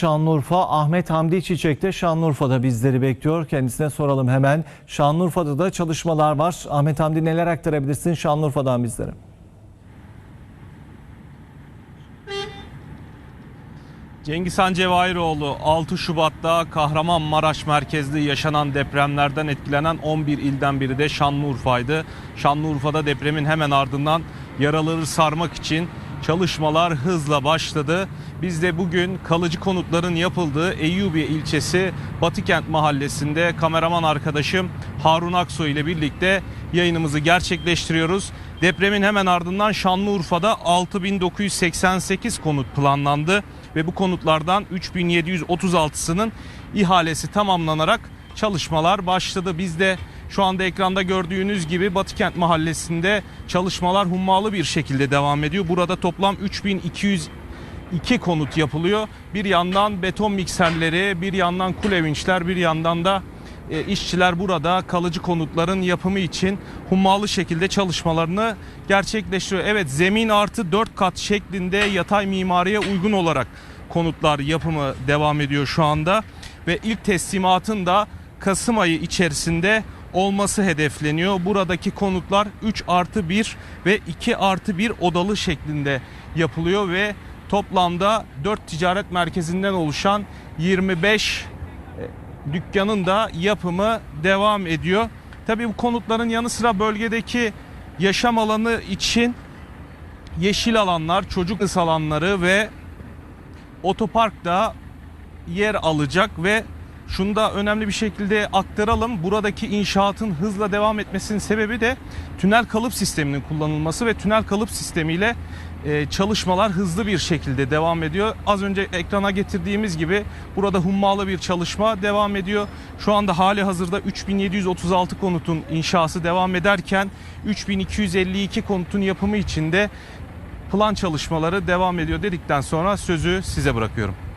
Şanlıurfa Ahmet Hamdi Çiçek de Şanlıurfa'da bizleri bekliyor. Kendisine soralım hemen. Şanlıurfa'da da çalışmalar var. Ahmet Hamdi neler aktarabilirsin Şanlıurfa'dan bizlere? Cengizhan Cevahiroğlu 6 Şubat'ta Kahramanmaraş merkezli yaşanan depremlerden etkilenen 11 ilden biri de Şanlıurfa'ydı. Şanlıurfa'da depremin hemen ardından yaraları sarmak için çalışmalar hızla başladı. Biz de bugün kalıcı konutların yapıldığı Eyyubiye ilçesi Batıkent mahallesinde kameraman arkadaşım Harun Aksoy ile birlikte yayınımızı gerçekleştiriyoruz. Depremin hemen ardından Şanlıurfa'da 6988 konut planlandı ve bu konutlardan 3736'sının ihalesi tamamlanarak çalışmalar başladı. Biz de şu anda ekranda gördüğünüz gibi Batıkent Mahallesi'nde çalışmalar hummalı bir şekilde devam ediyor. Burada toplam 3202 konut yapılıyor. Bir yandan beton mikserleri, bir yandan kule vinçler, bir yandan da e, işçiler burada kalıcı konutların yapımı için hummalı şekilde çalışmalarını gerçekleştiriyor. Evet zemin artı 4 kat şeklinde yatay mimariye uygun olarak konutlar yapımı devam ediyor şu anda. Ve ilk teslimatın da Kasım ayı içerisinde olması hedefleniyor. Buradaki konutlar 3 artı 1 ve 2 artı 1 odalı şeklinde yapılıyor ve toplamda 4 ticaret merkezinden oluşan 25 dükkanın da yapımı devam ediyor. Tabii bu konutların yanı sıra bölgedeki yaşam alanı için yeşil alanlar, çocuk alanları ve otopark da yer alacak ve şunu da önemli bir şekilde aktaralım. Buradaki inşaatın hızla devam etmesinin sebebi de tünel kalıp sisteminin kullanılması ve tünel kalıp sistemiyle e, çalışmalar hızlı bir şekilde devam ediyor. Az önce ekrana getirdiğimiz gibi burada hummalı bir çalışma devam ediyor. Şu anda hali hazırda 3736 konutun inşası devam ederken 3252 konutun yapımı için de plan çalışmaları devam ediyor dedikten sonra sözü size bırakıyorum.